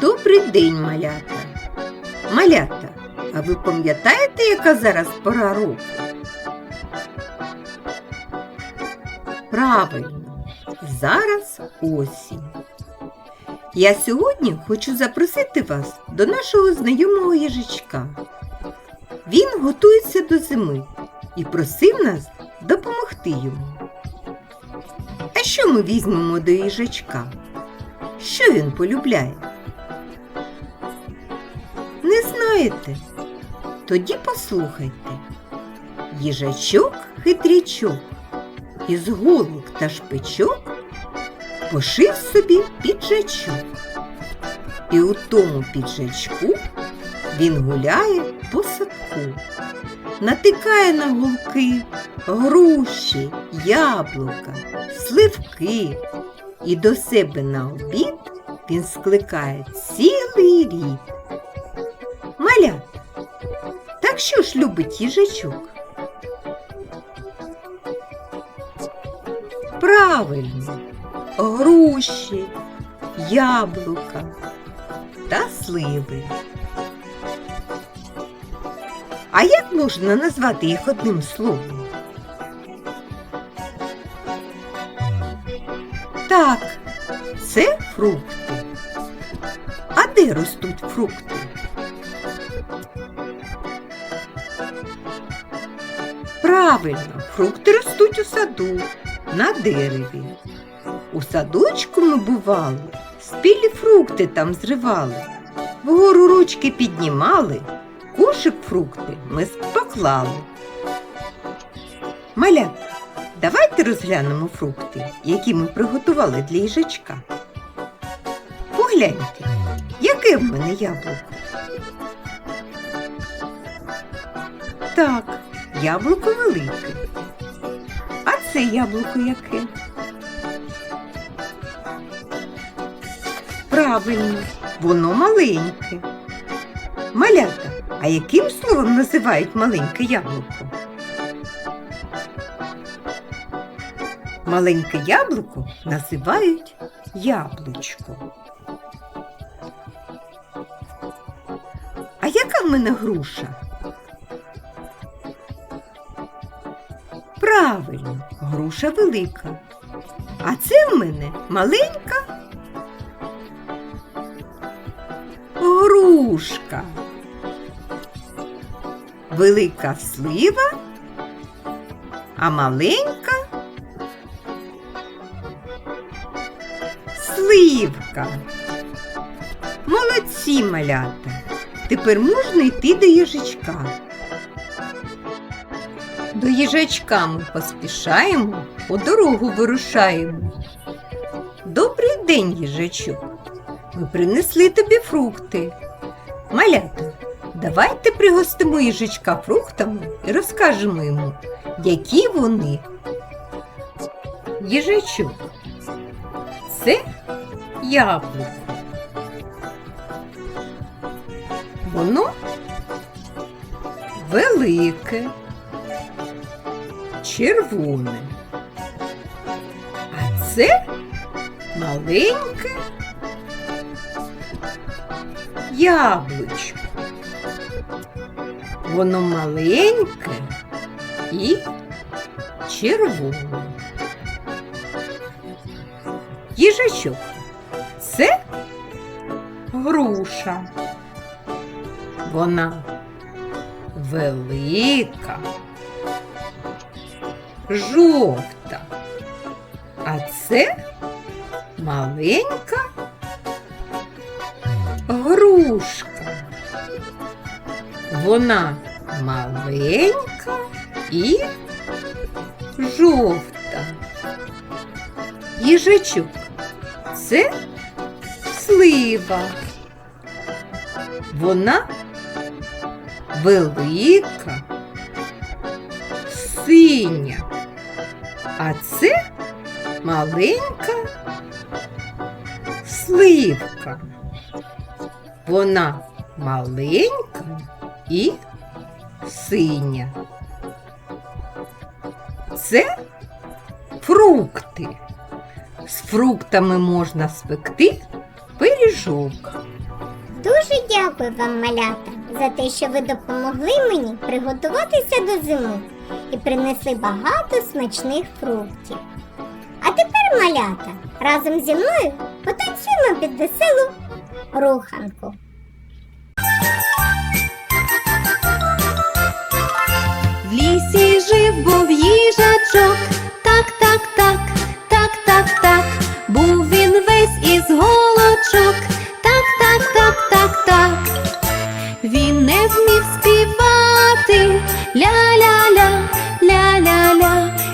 Добрий день, малята. Малята, а ви пам'ятаєте, яка зараз пора року? Правильно, зараз осінь. Я сьогодні хочу запросити вас до нашого знайомого їжачка. Він готується до зими і просив нас допомогти йому. А що ми візьмемо до їжачка? Що він полюбляє? Не знаєте? Тоді послухайте. Їжачок хитрячок із голок та шпичок пошив собі піджачок. І у тому піджачку він гуляє по садку, натикає на гулки груші, яблука, сливки, і до себе на обід він скликає цілий рід. Малята, так що ж любить їжачок? Правильно, груші, яблука та сливи. А як можна назвати їх одним словом? Так, це фрукти. А де ростуть фрукти? Правильно, фрукти ростуть у саду, на дереві. У садочку ми бували, спілі фрукти там зривали, вгору ручки піднімали, кошик фрукти ми поклали. Малят, давайте розглянемо фрукти, які ми приготували для їжачка. Погляньте, яке в мене яблуко. Так, яблуко велике. А це яблуко яке? Правильно, воно маленьке. Малята, а яким словом називають маленьке яблуко? Маленьке яблуко називають яблучко. А яка в мене груша? Правильно, груша велика. А це в мене маленька грушка. Велика слива, а маленька сливка. Молодці малята. Тепер можна йти до їжачка. До їжачка ми поспішаємо, у дорогу вирушаємо. Добрий день, їжачок. Ми принесли тобі фрукти. Малята, давайте пригостимо їжачка фруктами і розкажемо йому, які вони. Їжачок. Це яблуко. Воно велике червоне. А це маленьке яблучко. Воно маленьке і червоне. Їжачок. Це груша. Вона велика жовта. А це маленька грушка. Вона маленька і жовта. Їжачок. Це слива. Вона велика, синя. А це маленька сливка. Вона маленька і синя. Це фрукти. З фруктами можна спекти пиріжок. Дуже дякую вам, малята, за те, що ви допомогли мені приготуватися до зими і принесли багато смачних фруктів. А тепер, малята, разом зі мною потанцюємо під веселу руханку. В лісі жив був їжачок,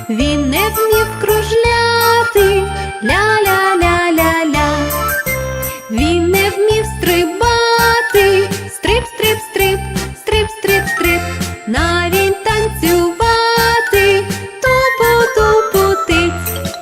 Він не вмів кружляти, ля-ля-ля-ля-ля. Він не вмів стрибати, стрип, стрип, стрип, стрип, стрип, стрип, навіть танцювати, тупу, тупу тиць.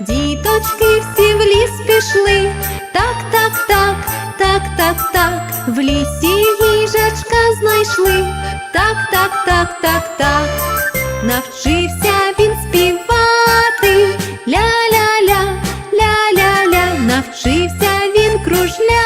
Діточки всі в ліс пішли, так, так, так, так, так, так, в лісі їжачка знайшли, так, так, так, так, так, навчився він співати, ля-ля-ля, ля-ля-ля, навчився він кружля.